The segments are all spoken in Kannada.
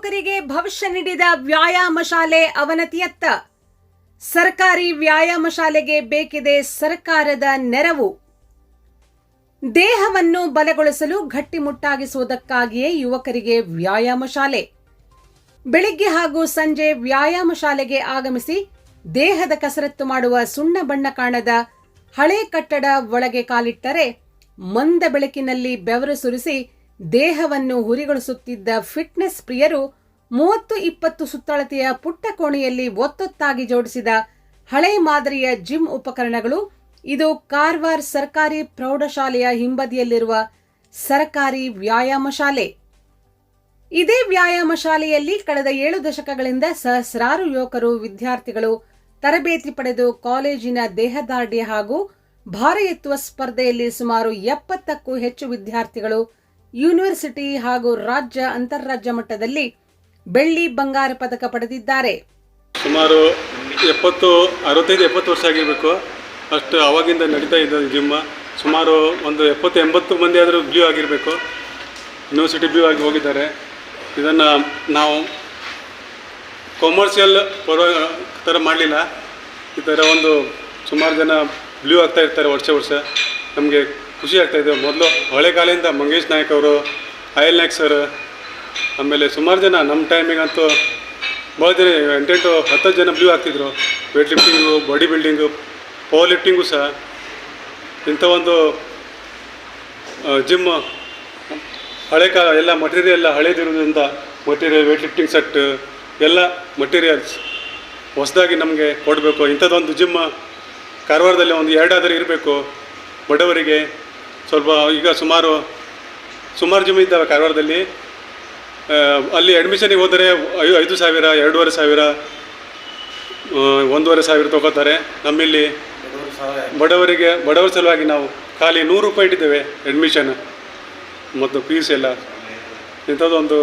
ಯುವಕರಿಗೆ ಭವಿಷ್ಯ ನೀಡಿದ ವ್ಯಾಯಾಮ ಶಾಲೆ ಅವನತಿಯತ್ತ. ಸರ್ಕಾರಿ ವ್ಯಾಯಾಮ ಶಾಲೆಗೆ ಬೇಕಿದೆ ಸರ್ಕಾರದ ನೆರವು. ದೇಹವನ್ನು ಬಲಗೊಳಿಸಲು ಗಟ್ಟಿಮುಟ್ಟಾಗಿಸುವುದಕ್ಕಾಗಿಯೇ ಯುವಕರಿಗೆ ವ್ಯಾಯಾಮ ಶಾಲೆ. ಬೆಳಿಗ್ಗೆ ಹಾಗೂ ಸಂಜೆ ವ್ಯಾಯಾಮ ಶಾಲೆಗೆ ಆಗಮಿಸಿ ದೇಹದ ಕಸರತ್ತು ಮಾಡುವ ಸುಣ್ಣ ಬಣ್ಣ ಕಾಣದ ಹಳೆ ಕಟ್ಟಡ ಒಳಗೆ ಕಾಲಿಟ್ಟರೆ ಮಂದ ಬೆಳಕಿನಲ್ಲಿ ಬೆವರು ಸುರಿಸಿ ದೇಹವನ್ನು ಹುರಿಗೊಳಿಸುತ್ತಿದ್ದ ಫಿಟ್ನೆಸ್ ಪ್ರಿಯರು ಮೂವತ್ತು ಇಪ್ಪತ್ತು ಸುತ್ತಳತೆಯ ಪುಟ್ಟ ಕೋಣೆಯಲ್ಲಿ ಒತ್ತೊತ್ತಾಗಿ ಜೋಡಿಸಿದ ಹಳೆ ಮಾದರಿಯ ಜಿಮ್ ಉಪಕರಣಗಳು, ಇದು ಕಾರ್ವಾರ್ ಸರ್ಕಾರಿ ಪ್ರೌಢಶಾಲೆಯ ಹಿಂಬದಿಯಲ್ಲಿರುವ ಸರ್ಕಾರಿ ವ್ಯಾಯಾಮ ಶಾಲೆ. ಇದೇ ವ್ಯಾಯಾಮ ಶಾಲೆಯಲ್ಲಿ ಕಳೆದ ಏಳು ದಶಕಗಳಿಂದ ಸಹಸ್ರಾರು ಯುವಕರು, ವಿದ್ಯಾರ್ಥಿಗಳು ತರಬೇತಿ ಪಡೆದು ಕಾಲೇಜಿನ ದೇಹದಾರ್ಢ್ಯ ಹಾಗೂ ಭಾರ ಎತ್ತುವ ಸ್ಪರ್ಧೆಯಲ್ಲಿ ಸುಮಾರು ಎಪ್ಪತ್ತಕ್ಕೂ ಹೆಚ್ಚು ವಿದ್ಯಾರ್ಥಿಗಳು ಯೂನಿವರ್ಸಿಟಿ ಹಾಗೂ ರಾಜ್ಯ ಅಂತಾರಾಜ್ಯ ಮಟ್ಟದಲ್ಲಿ ಬೆಳ್ಳಿ ಬಂಗಾರ ಪದಕ ಪಡೆದಿದ್ದಾರೆ. ಸುಮಾರು ಎಪ್ಪತ್ತು, ಅರವತ್ತೈದು, ಎಪ್ಪತ್ತು ವರ್ಷ ಆಗಿರಬೇಕು. ಅಷ್ಟು ಅವಾಗಿಂದ ನಡೀತಾ ಇದ್ದ ಜಿಮ್ಮ ಸುಮಾರು ಒಂದು ಎಪ್ಪತ್ತು, ಎಂಬತ್ತು ಮಂದಿ ಆದರೂ ಬ್ಲೂ ಆಗಿರಬೇಕು. ಯೂನಿವರ್ಸಿಟಿ ಬ್ಲೂ ಆಗಿ ಹೋಗಿದ್ದಾರೆ. ಇದನ್ನು ನಾವು ಕಮರ್ಷಿಯಲ್ ಪರ ಥರ ಮಾಡಲಿಲ್ಲ. ಈ ಥರ ಒಂದು ಸುಮಾರು ಜನ ಬ್ಲೂ ಆಗ್ತಾ ಇರ್ತಾರೆ ವರ್ಷ ವರ್ಷ. ನಮಗೆ ಖುಷಿ ಆಗ್ತಾಯಿದೆ ಮೊದಲು ಹಳೆ ಕಾಲದಿಂದ ಮಂಗೇಶ್ ನಾಯಕ್ ಅವರು ಅಯಲ್ ನಾಯಕ್ ಸರ್ ಆಮೇಲೆ ಸುಮಾರು ಜನ ನಮ್ಮ ಟೈಮಿಗಂತೂ ಭಾಳ ಜನ, ಎಂಟೆಂಟು ಹತ್ತು ಜನ ಬ್ಲೂ ಆಗ್ತಿದ್ರು. Weight lifting body building power lifting ಸಹ. ಇಂಥ ಒಂದು ಜಿಮ್ ಹಳೆ ಕಾಲ ಎಲ್ಲ ಮಟೀರಿಯಲ್ ಎಲ್ಲ ಹಳೇದಿರೋದ್ರಿಂದ ಮಟೀರಿಯಲ್ ವೆಯ್ಟ್ ಲಿಫ್ಟಿಂಗ್ ಸೆಟ್ ಎಲ್ಲ ಮಟೀರಿಯಲ್ಸ್ ಹೊಸದಾಗಿ ನಮಗೆ ಕೊಡಬೇಕು. ಇಂಥದ್ದೊಂದು ಜಿಮ್ ಕಾರವಾರದಲ್ಲಿ ಒಂದು ಎರಡಾದರೂ ಇರಬೇಕು. ಬಡವರಿಗೆ ಸ್ವಲ್ಪ ಈಗ ಸುಮಾರು ಸುಮಾರು ಜಿಮ್ ಇದ್ದಾವೆ ಕಾರವಾರದಲ್ಲಿ. ಅಲ್ಲಿ ಅಡ್ಮಿಷನಿಗೆ ಹೋದರೆ ಐ ಐದು ಸಾವಿರ, ಎರಡೂವರೆ ಸಾವಿರ ಒಂದೂವರೆ ಸಾವಿರ ತಗೋತಾರೆ. ನಮ್ಮಲ್ಲಿ ಬಡವರಿಗೆ, ಬಡವರ ಸಲುವಾಗಿ ನಾವು ಖಾಲಿ ನೂರು ರೂಪಾಯಿ ಇಟ್ಟಿದ್ದೇವೆ ಅಡ್ಮಿಷನ್ ಮತ್ತು ಫೀಸ್ ಎಲ್ಲ. ಇಂಥದ್ದೊಂದು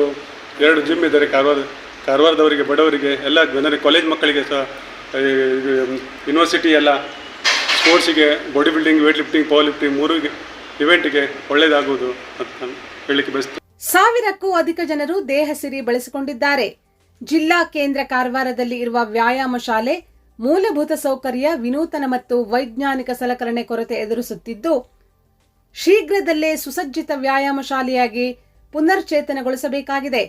ಎರಡು ಜಿಮ್ ಇದ್ದಾರೆ ಕಾರವಾರ, ಕಾರವಾರದವರಿಗೆ, ಬಡವರಿಗೆ, ಎಲ್ಲ ಜನರಿಗೆ ಕಾಲೇಜ್ ಮಕ್ಕಳಿಗೆ ಸಹ ಯೂನಿವರ್ಸಿಟಿ ಎಲ್ಲ ಸ್ಪೋರ್ಟ್ಸಿಗೆ body building weight lifting power lifting ಮೂರು ಇವೆಂಟಿಗೆ ಒಳ್ಳೆಯದಾಗುವುದು ಅಂತ ನಾನು ಹೇಳಲಿಕ್ಕೆ ಬಯಸ್ತೀನಿ. ಸಾವಿರಕ್ಕೂ ಅಧಿಕ ಜನರು ದೇಹ ಸಿರಿ ಬಳಸಿಕೊಂಡಿದ್ದಾರೆ. ಜಿಲ್ಲಾ ಕೇಂದ್ರ ಕಾರವಾರದಲ್ಲಿ ಇರುವ ವ್ಯಾಯಾಮ ಶಾಲೆ ಮೂಲಭೂತ ಸೌಕರ್ಯ, ವಿನೂತನ ಮತ್ತು ವೈಜ್ಞಾನಿಕ ಸಲಕರಣೆ ಕೊರತೆ ಎದುರಿಸುತ್ತಿದ್ದು, ಶೀಘ್ರದಲ್ಲೇ ಸುಸಜ್ಜಿತ ವ್ಯಾಯಾಮ ಶಾಲೆಯಾಗಿ ಪುನರ್ಚೇತನಗೊಳಿಸಬೇಕಾಗಿದೆ.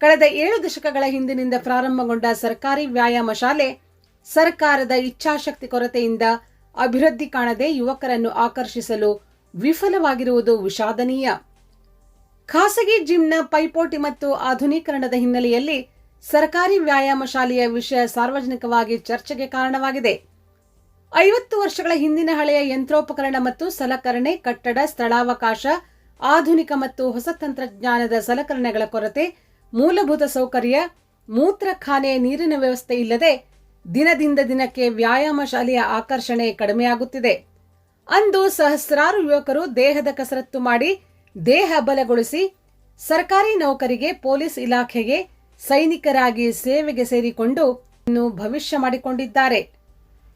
ಕಳೆದ ಏಳು ದಶಕಗಳ ಹಿಂದಿನಿಂದ ಪ್ರಾರಂಭಗೊಂಡ ಸರ್ಕಾರಿ ವ್ಯಾಯಾಮ ಶಾಲೆ ಸರ್ಕಾರದ ಇಚ್ಛಾಶಕ್ತಿ ಕೊರತೆಯಿಂದ ಅಭಿವೃದ್ಧಿ ಕಾಣದೆ ಯುವಕರನ್ನು ಆಕರ್ಷಿಸಲು ವಿಫಲವಾಗಿರುವುದು ವಿಷಾದನೀಯ. ಖಾಸಗಿ ಜಿಮ್ನ ಪೈಪೋಟಿ ಮತ್ತು ಆಧುನೀಕರಣದ ಹಿನ್ನೆಲೆಯಲ್ಲಿ ಸರ್ಕಾರಿ ವ್ಯಾಯಾಮ ಶಾಲೆಯ ವಿಷಯ ಸಾರ್ವಜನಿಕವಾಗಿ ಚರ್ಚೆಗೆ ಕಾರಣವಾಗಿದೆ. ಐವತ್ತು ವರ್ಷಗಳ ಹಿಂದಿನ ಹಳೆಯ ಯಂತ್ರೋಪಕರಣ ಮತ್ತು ಸಲಕರಣೆ, ಕಟ್ಟಡ, ಸ್ಥಳಾವಕಾಶ, ಆಧುನಿಕ ಮತ್ತು ಹೊಸ ತಂತ್ರಜ್ಞಾನದ ಸಲಕರಣೆಗಳ ಕೊರತೆ, ಮೂಲಭೂತ ಸೌಕರ್ಯ ಮೂತ್ರಖಾನೆ ನೀರಿನ ವ್ಯವಸ್ಥೆ ಇಲ್ಲದೆ ದಿನದಿಂದ ದಿನಕ್ಕೆ ವ್ಯಾಯಾಮ ಶಾಲೆಯ ಆಕರ್ಷಣೆ ಕಡಿಮೆಯಾಗುತ್ತಿದೆ. ಅಂದು ಸಹಸ್ರಾರು ಯುವಕರು ದೇಹದ ಕಸರತ್ತು ಮಾಡಿ ದೇಹ ಬಲಗೊಳಿಸಿ ಸರ್ಕಾರಿ ನೌಕರಿಗೆ, ಪೊಲೀಸ್ ಇಲಾಖೆಗೆ ಸೈನಿಕರಾಗಿ ಸೇವೆಗೆ ಸೇರಿಕೊಂಡು ಇನ್ನು ಭವಿಷ್ಯ ಮಾಡಿಕೊಂಡಿದ್ದಾರೆ.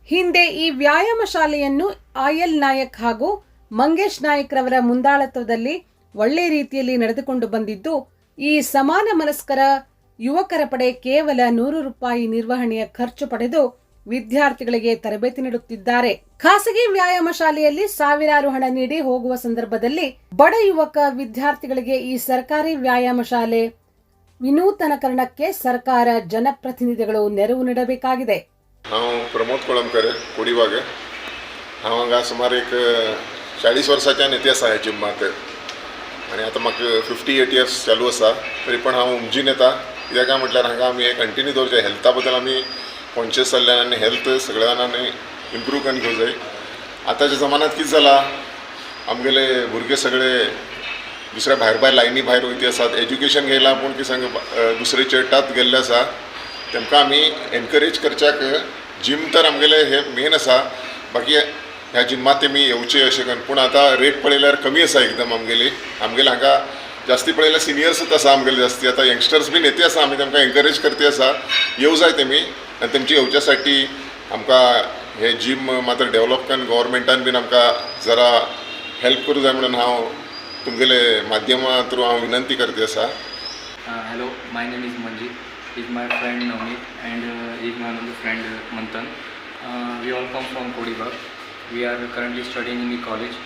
ಹಿಂದೆ ಈ ವ್ಯಾಯಾಮ ಶಾಲೆಯನ್ನು ಆಯಲ್ ನಾಯಕ್ ಹಾಗೂ ಮಂಗೇಶ್ ನಾಯಕ್ ರವರ ಮುಂದಾಳತ್ವದಲ್ಲಿ ಒಳ್ಳೆ ರೀತಿಯಲ್ಲಿ ನಡೆದುಕೊಂಡು ಬಂದಿದ್ದು, ಈ ಸಮಾನ ಮನಸ್ಕರ ಯುವಕರ ಪಡೆ ಕೇವಲ ನೂರು ರೂಪಾಯಿ ನಿರ್ವಹಣೆಯ ಖರ್ಚು ಪಡೆದು ವಿದ್ಯಾರ್ಥಿಗಳಿಗೆ ತರಬೇತಿ ನೀಡುತ್ತಿದ್ದಾರೆ ಖಾಸಗಿ ವ್ಯಾಯಾಮ ಶಾಲೆಯಲ್ಲಿ ಸಾವಿರಾರು ಹಣ ನೀಡಿ ಹೋಗುವ ಸಂದರ್ಭದಲ್ಲಿ ಬಡ ಯುವಕ ವಿದ್ಯಾರ್ಥಿಗಳಿಗೆ ಈ ಸರ್ಕಾರಿ ವ್ಯಾಯಾಮ ಶಾಲೆ ವಿನೂತನಕರಣಕ್ಕೆ ಸರ್ಕಾರ ಜನಪ್ರತಿನಿಧಿಗಳು ನೆರವು ನೀಡಬೇಕಾಗಿದೆ हांव प्रमोद कोळंबकर कुडीवाग हांव हांगा सुमार एक चाळीस वर्सांच्यान इतिहास आसा ह्या जिम्माक आनी आतां म्हाका फिफ्टी एट इयर्स चालू आसा तरी पण हांव उमजीन येता कित्याक काय म्हटल्यार हांगा आमी हे कंटिन्यू दवरचे हेल्था बद्दल आमी कॉन्शियस जाल्ल्यान आनी हेल्थ सगळ्या जाणांनी इम्प्रूव करून घेवंक जाय आतांच्या जमान्यांत कितें जालां आमगेले भुरगे सगळे दुसऱ्या भायर भायर लायनी भायर वयती आसात एज्युकेशन घेयलां पूण कितें सांग दुसरे चर्टात गेल्ले आसा तेमकां आमी एनकरेज करच्याक जीम तर आमगेले हे मेन आसा बाकी ह्या जिम्मात तेमी येवचे अशें करून. पूण आतां रेट पळयल्यार कमी आसा एकदम आमगेली. आमगेले हांगा जास्ती पळयल्यार सिनियर्सूच आसा आमगेले जास्ती. आतां यंगस्टर्स बीन येते आसा आमी तेमकां एनकरेज करते आसा येवं जाय तेमी आणि त्यांची येवच्यासाठी आमका हे जीम मात्र डेव्हलप करून गव्हर्मेंटान बीन आमका जरा हेल्प करू जाय म्हणून हांव तुमगेले माध्यमा थ्रू हांव विनंती करते असा hello my name is Manjeet is my friend Namit and is my friend Manthan we all come from Kodibag we are currently studying in college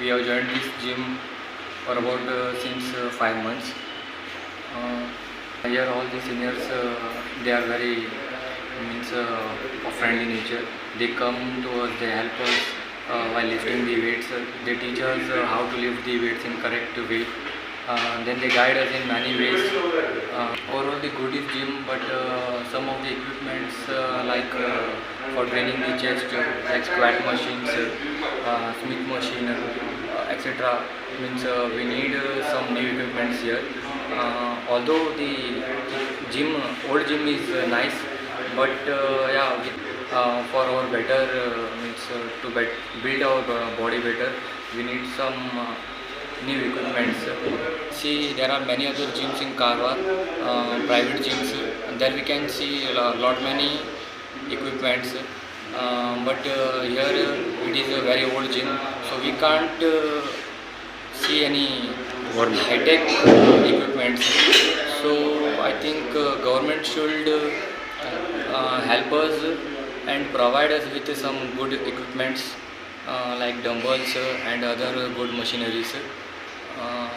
we have joined this gym for about since five months here all the seniors uh, they are very means uh, of friendly nature. They come to us, they help us uh, while lifting the weights. They teach us how to lift the weights in correct way. Uh, then they guide us in many ways. Uh, overall, the good is gym, but uh, some of the equipments like for training the chest, like squat machines, Smith machine, etc. Means we need some new equipments here. Uh, although the gym, old gym is uh, nice, but uh, yeah, we, uh, for our better means to bet- build our body better, we need some. New equipments. See, there are many other gyms in Karwar, uh, private gyms. There we can see a lot many equipments. Uh, but uh, here it is a very old gym, so we can't see any high-tech equipment. So I think uh, government should uh, help us and provide us with some good equipments uh, like dumbbells and other good machineries. Uh,